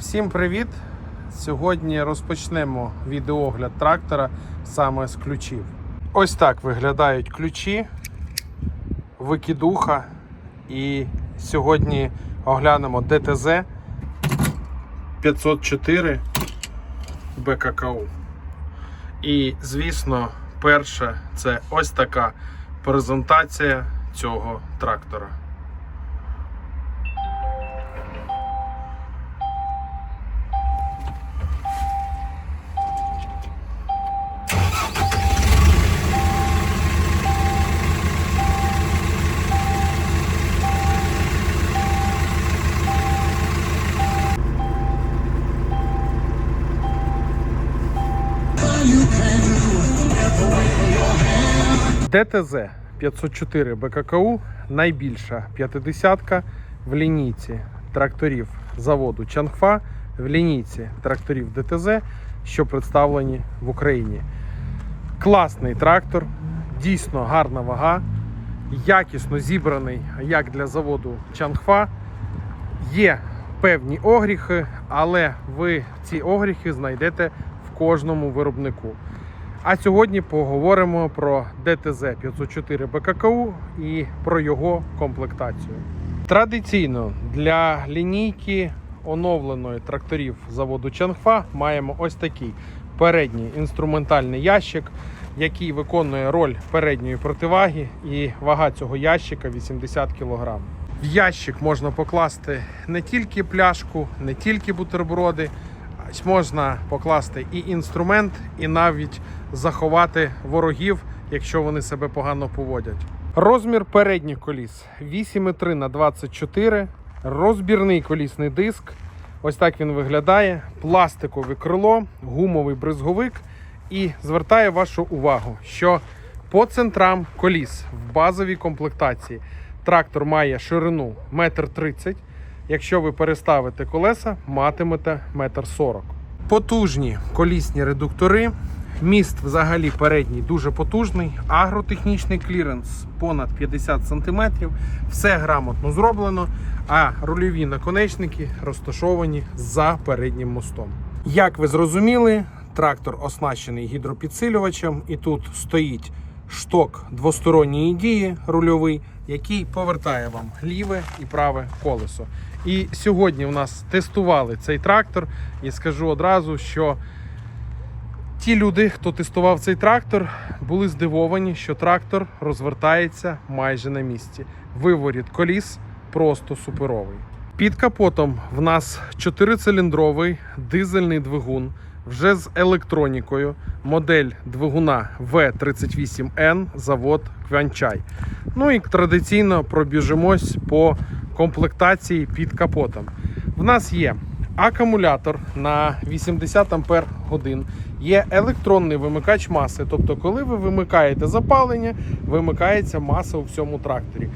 Всім привіт! Сьогодні розпочнемо відеогляд трактора саме з ключів. Ось так виглядають ключі, викидуха. І сьогодні оглянемо ДТЗ 504 БККУ. І, звісно, перше це ось така презентація цього трактора. ДТЗ 504 БККУ найбільша п'ятидесятка в лінійці тракторів заводу Чангфа, в лінійці тракторів ДТЗ, що представлені в Україні. Класний трактор, дійсно гарна вага, якісно зібраний як для заводу Чангфа. Є певні огріхи, але ви ці огріхи знайдете в кожному виробнику. А сьогодні поговоримо про ДТЗ 504 БККУ і про його комплектацію. Традиційно для лінійки оновленої тракторів заводу Чангфа маємо ось такий передній інструментальний ящик, який виконує роль передньої противаги, і вага цього ящика 80 кг. В ящик можна покласти не тільки пляшку, не тільки бутерброди, можна покласти і інструмент, і навіть заховати ворогів, якщо вони себе погано поводять. Розмір передніх коліс 8,3 на 24, розбірний колісний диск. Ось так він виглядає. Пластикове крило, гумовий бризговик. І звертаю вашу увагу, що по центрам коліс в базовій комплектації трактор має ширину 1,30 м. Якщо ви переставите колеса, матимете 1,40 м. Потужні колісні редуктори. Міст взагалі передній дуже потужний, агротехнічний кліренс понад 50 см. Все грамотно зроблено, а рульові наконечники розташовані за переднім мостом. Як ви зрозуміли, трактор оснащений гідропідсилювачем, і тут стоїть шток двосторонньої дії рульовий, який повертає вам ліве і праве колесо. І сьогодні у нас тестували цей трактор, і скажу одразу, що Ті люди, хто тестував цей трактор, були здивовані, що трактор розвертається майже на місці. Виворіт коліс просто суперовий. Під капотом в нас 4-циліндровий дизельний двигун вже з електронікою. Модель двигуна V38N, завод Квянчай. Ну і традиційно пробіжимось по комплектації під капотом. В нас є акумулятор на 80 Ампер годин. Є електронний вимикач маси. Тобто, коли ви вимикаєте запалення, вимикається маса у всьому тракторі.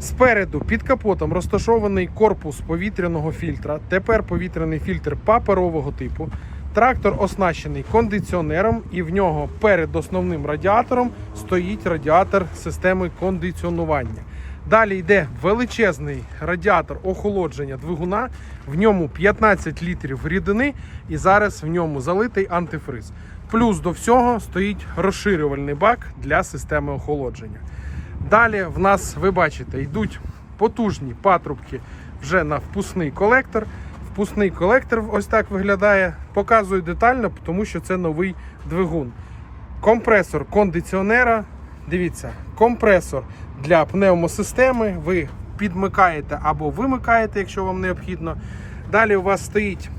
Спереду під капотом розташований корпус повітряного фільтра. Тепер повітряний фільтр паперового типу. Трактор оснащений кондиціонером, і в нього перед основним радіатором стоїть радіатор системи кондиціонування. Далі йде величезний радіатор охолодження двигуна, в ньому 15 літрів рідини, і зараз в ньому залитий антифриз. Плюс до всього стоїть розширювальний бак для системи охолодження. Далі в нас, ви бачите, йдуть потужні патрубки вже на впускний колектор. Впускний колектор ось так виглядає. Показую детально, тому що це новий двигун. Компресор кондиціонера. Дивіться, компресор для пневмосистеми. Ви підмикаєте або вимикаєте, якщо вам необхідно. Далі у вас стоїть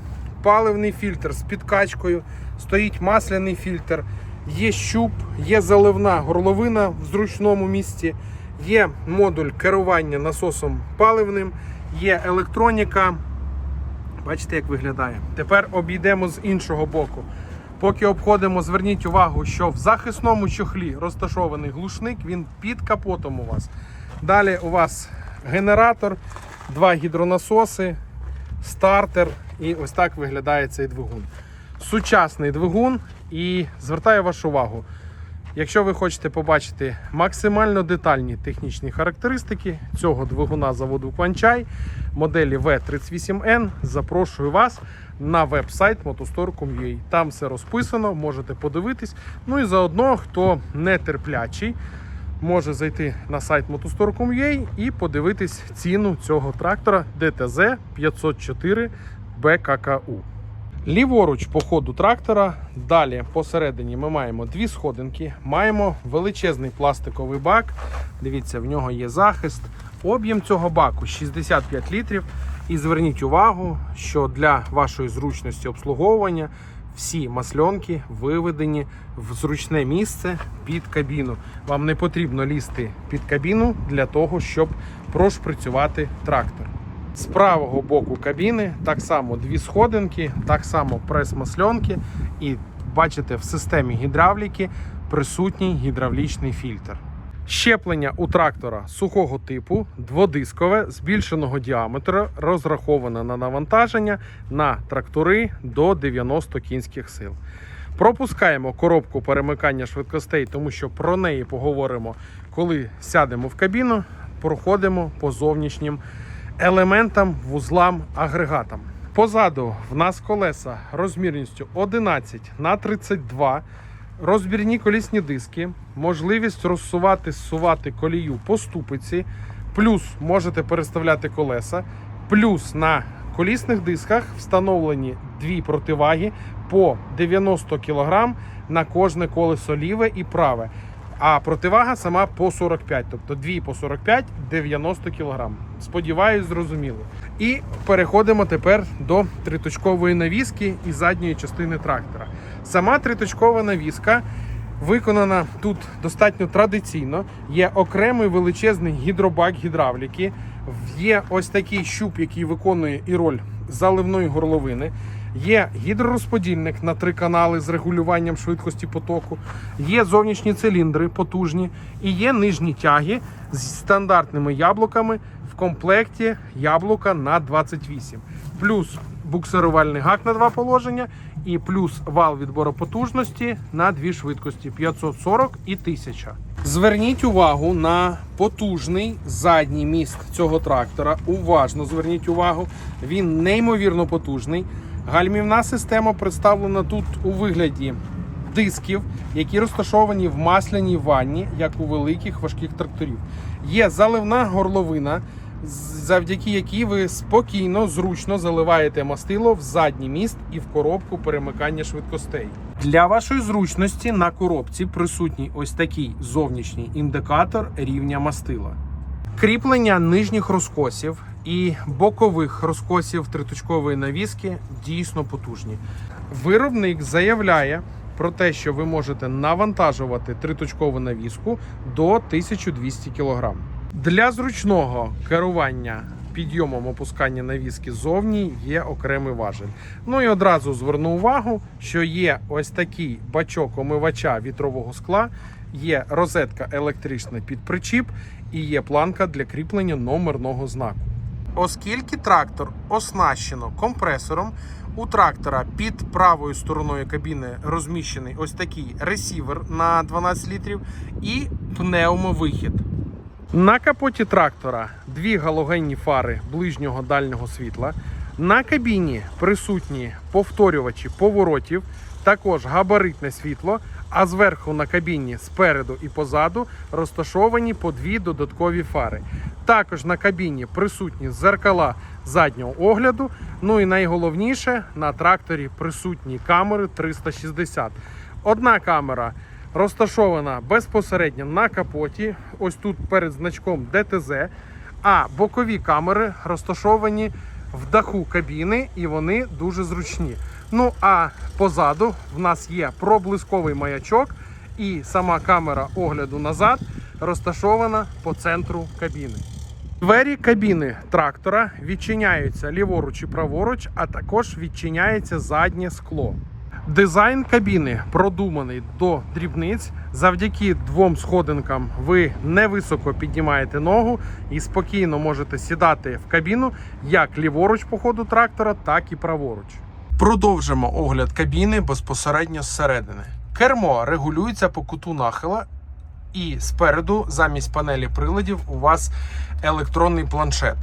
паливний фільтр з підкачкою, стоїть масляний фільтр, є щуп, є заливна горловина в зручному місці, є модуль керування насосом паливним, є електроніка. Бачите, як виглядає. Тепер обійдемо з іншого боку. Поки обходимо, зверніть увагу, що в захисному чохлі розташований глушник, він під капотом у вас. Далі у вас генератор, два гідронасоси, стартер. І ось так виглядає цей двигун. Сучасний двигун. І звертаю вашу увагу. Якщо ви хочете побачити максимально детальні технічні характеристики цього двигуна заводу Кванчай, моделі V38N, запрошую вас на веб-сайт motostore.com.ua. Там все розписано, можете подивитись. Ну і заодно, хто нетерплячий, може зайти на сайт motostore.com.ua і подивитись ціну цього трактора DTZ 504 BKKU. Ліворуч по ходу трактора. Далі посередині ми маємо дві сходинки, маємо величезний пластиковий бак. Дивіться, в нього є захист. Об'єм цього баку 65 літрів. І зверніть увагу, що для вашої зручності обслуговування всі масльонки виведені в зручне місце під кабіну. Вам не потрібно лізти під кабіну для того, щоб прошприцювати трактор. З правого боку кабіни так само дві сходинки, так само прес-масльонки. І бачите, в системі гідравліки присутній гідравлічний фільтр. Щеплення у трактора сухого типу, дводискове, збільшеного діаметру, розраховане на навантаження на трактори до 90 кінських сил. Пропускаємо коробку перемикання швидкостей, тому що про неї поговоримо, коли сядемо в кабіну, проходимо по зовнішнім елементам, вузлам, агрегатам. Позаду в нас колеса розмірністю 11 на 32, розбірні колісні диски, можливість розсувати, зсувати колію по ступиці, плюс можете переставляти колеса, плюс на колісних дисках встановлені дві противаги по 90 кг на кожне колесо ліве і праве. А противага сама по 45, тобто 2 по 45 90 кг. Сподіваюсь, зрозуміло. І переходимо тепер до триточкової навіски і задньої частини трактора. Сама триточкова навіска виконана тут достатньо традиційно. Є окремий величезний гідробак гідравліки. Є ось такий щуп, який виконує і роль заливної горловини. Є гідророзподільник на три канали з регулюванням швидкості потоку, є зовнішні циліндри потужні і є нижні тяги з стандартними яблуками в комплекті яблука на 28. Плюс буксирувальний гак на два положення і плюс вал відбору потужності на дві швидкості 540 і 1000. Зверніть увагу на потужний задній міст цього трактора. Уважно зверніть увагу, він неймовірно потужний. Гальмівна система представлена тут у вигляді дисків, які розташовані в масляній ванні, як у великих важких тракторів. Є заливна горловина, завдяки якій ви спокійно, зручно заливаєте мастило в задній міст і в коробку перемикання швидкостей. Для вашої зручності на коробці присутній ось такий зовнішній індикатор рівня мастила. Кріплення нижніх розкосів і бокових розкосів триточкової навіски дійсно потужні. Виробник заявляє про те, що ви можете навантажувати триточкову навіску до 1200 кг. Для зручного керування підйомом опускання навіски ззовні є окремий важель. Ну і одразу зверну увагу, що є ось такий бачок омивача вітрового скла, є розетка електрична під причіп і є планка для кріплення номерного знаку. Оскільки трактор оснащено компресором, у трактора під правою стороною кабіни розміщений ось такий ресівер на 12 літрів і пневмовихід. На капоті трактора дві галогенні фари ближнього дальнього світла. На кабіні присутні повторювачі поворотів, також габаритне світло. А зверху на кабіні спереду і позаду розташовані по дві додаткові фари. Також на кабіні присутні зеркала заднього огляду. Ну і найголовніше на тракторі присутні камери 360. Одна камера розташована безпосередньо на капоті, ось тут перед значком ДТЗ. А бокові камери розташовані в даху кабіни і вони дуже зручні. Ну а позаду в нас є проблисковий маячок, і сама камера огляду назад розташована по центру кабіни. Двері кабіни трактора відчиняються ліворуч і праворуч, а також відчиняється заднє скло. Дизайн кабіни продуманий до дрібниць. Завдяки двом сходинкам ви невисоко піднімаєте ногу і спокійно можете сідати в кабіну як ліворуч по ходу трактора, так і праворуч. Продовжимо огляд кабіни безпосередньо зсередини. Кермо регулюється по куту нахила, і спереду, замість панелі приладів, у вас електронний планшет.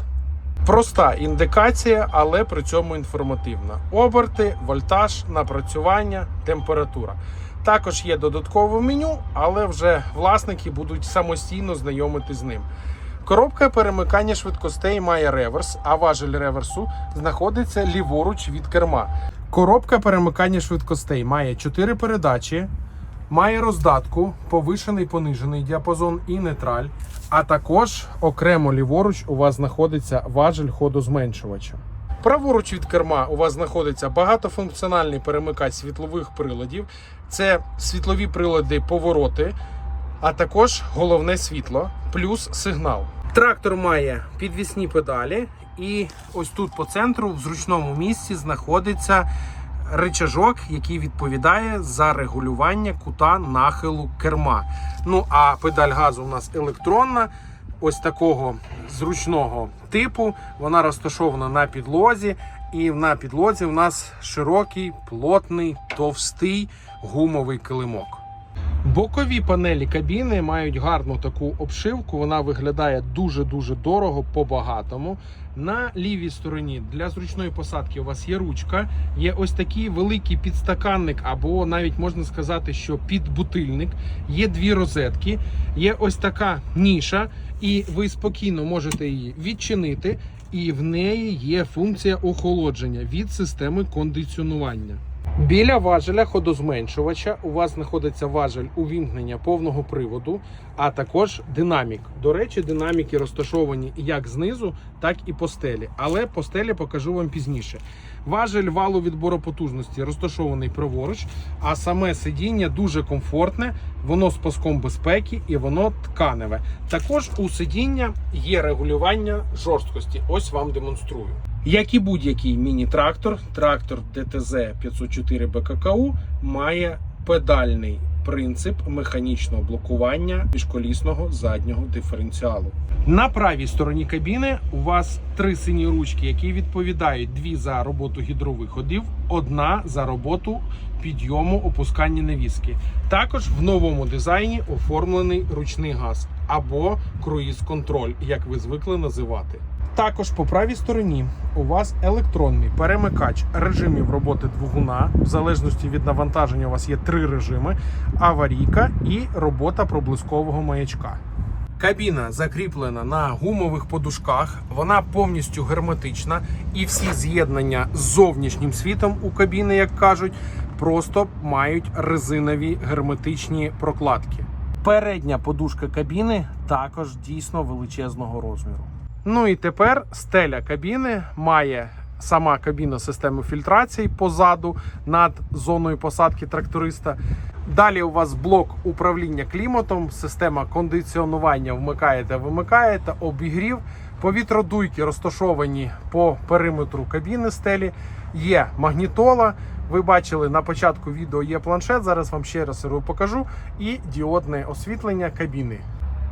Проста індикація, але при цьому інформативна. Оберти, вольтаж, напрацювання, температура. Також є додаткове меню, але вже власники будуть самостійно знайомити з ним. Коробка перемикання швидкостей має реверс, а важель реверсу знаходиться ліворуч від керма. Коробка перемикання швидкостей має 4 передачі, має роздатку, повишений понижений діапазон і нейтраль. А також окремо ліворуч у вас знаходиться важель ходозменшувача. Праворуч від керма у вас знаходиться багатофункціональний перемикач світлових приладів. Це світлові прилади повороти, а також головне світло, плюс сигнал. Трактор має підвісні педалі, і ось тут по центру, в зручному місці, знаходиться рычажок, який відповідає за регулювання кута нахилу керма. Ну а педаль газу у нас електронна. Ось такого зручного типу. Вона розташована на підлозі, і на підлозі у нас широкий, плотний, товстий гумовий килимок. Бокові панелі кабіни мають гарну таку обшивку. Вона виглядає дуже-дуже дорого по-багатому. На лівій стороні для зручної посадки у вас є ручка, є ось такий великий підстаканник, або навіть можна сказати, що підбутильник. Є дві розетки, є ось така ніша, і ви спокійно можете її відчинити. І в неї є функція охолодження від системи кондиціонування. Біля важеля ходозменшувача у вас знаходиться важель увімкнення повного приводу, а також динамік. До речі, динаміки розташовані як знизу, так і по стелі. Але по стелі покажу вам пізніше. Важель валу відбору потужності розташований праворуч, а саме сидіння дуже комфортне, воно з паском безпеки і воно тканеве. Також у сидіння є регулювання жорсткості. Ось вам демонструю. Як і будь-який міні-трактор, трактор ДТЗ 504 БККУ має педальний принцип механічного блокування міжколісного заднього диференціалу. На правій стороні кабіни у вас три сині ручки, які відповідають дві за роботу гідровиходів, одна за роботу підйому опускання навіски. Також в новому дизайні оформлений ручний газ або круїз-контроль, як ви звикли називати. Також по правій стороні у вас електронний перемикач режимів роботи двигуна. В залежності від навантаження у вас є три режими: аварійка і робота проблискового маячка. Кабіна закріплена на гумових подушках, вона повністю герметична, і всі з'єднання з зовнішнім світом у кабіни, як кажуть, просто мають резинові герметичні прокладки. Передня подушка кабіни також дійсно величезного розміру. Ну і тепер стеля кабіни має сама кабіна системи фільтрації позаду над зоною посадки тракториста. Далі у вас блок управління кліматом, система кондиціонування вмикаєте, вимикаєте, обігрів. Повітродуйки розташовані по периметру кабіни стелі. Є магнітола. Ви бачили на початку відео є планшет. Зараз вам ще раз покажу. І діодне освітлення кабіни.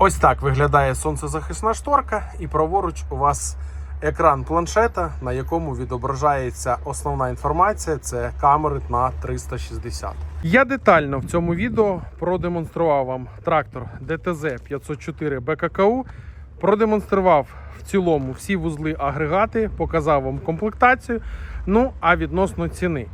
Ось так виглядає сонцезахисна шторка, і праворуч у вас екран планшета, на якому відображається основна інформація. Це камери на 360. Я детально в цьому відео продемонстрував вам трактор ДТЗ 504 БККУ. Продемонстрував в цілому всі вузли агрегати, показав вам комплектацію. Ну а відносно ціни.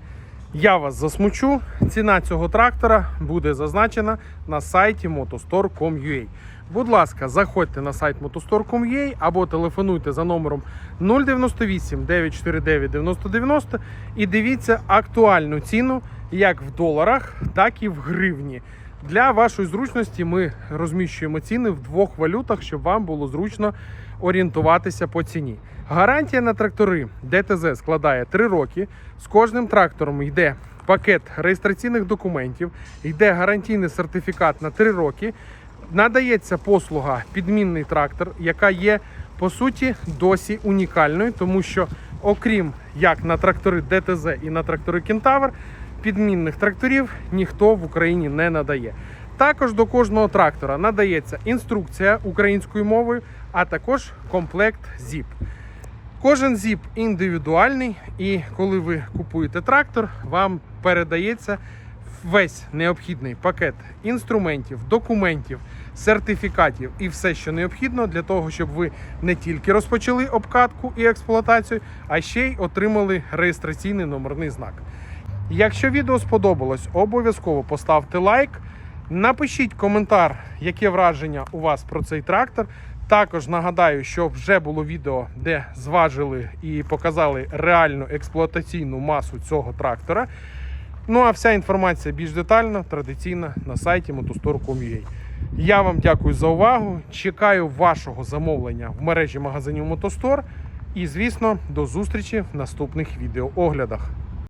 Я вас засмучу. Ціна цього трактора буде зазначена на сайті motostore.com.ua. Будь ласка, заходьте на сайт motostore.com.ua або телефонуйте за номером 098 949 9090 і дивіться актуальну ціну як в доларах, так і в гривні. Для вашої зручності ми розміщуємо ціни в двох валютах, щоб вам було зручно орієнтуватися по ціні. Гарантія на трактори ДТЗ складає 3 роки. З кожним трактором йде пакет реєстраційних документів, йде гарантійний сертифікат на 3 роки. Надається послуга підмінний трактор, яка є по суті досі унікальною, тому що, окрім як на трактори ДТЗ і на трактори Кентавр, підмінних тракторів ніхто в Україні не надає. Також до кожного трактора надається інструкція українською мовою, а також комплект ZIP. Кожен ZIP індивідуальний, і коли ви купуєте трактор, вам передається весь необхідний пакет інструментів, документів, сертифікатів і все, що необхідно для того, щоб ви не тільки розпочали обкатку і експлуатацію, а ще й отримали реєстраційний номерний знак. Якщо відео сподобалось, обов'язково поставте лайк. Напишіть коментар, яке враження у вас про цей трактор. Також нагадаю, що вже було відео, де зважили і показали реальну експлуатаційну масу цього трактора. Ну а вся інформація більш детально, традиційна на сайті motostore.com.ua. Я вам дякую за увагу. Чекаю вашого замовлення в мережі магазинів Мотостор. І, звісно, до зустрічі в наступних відеооглядах.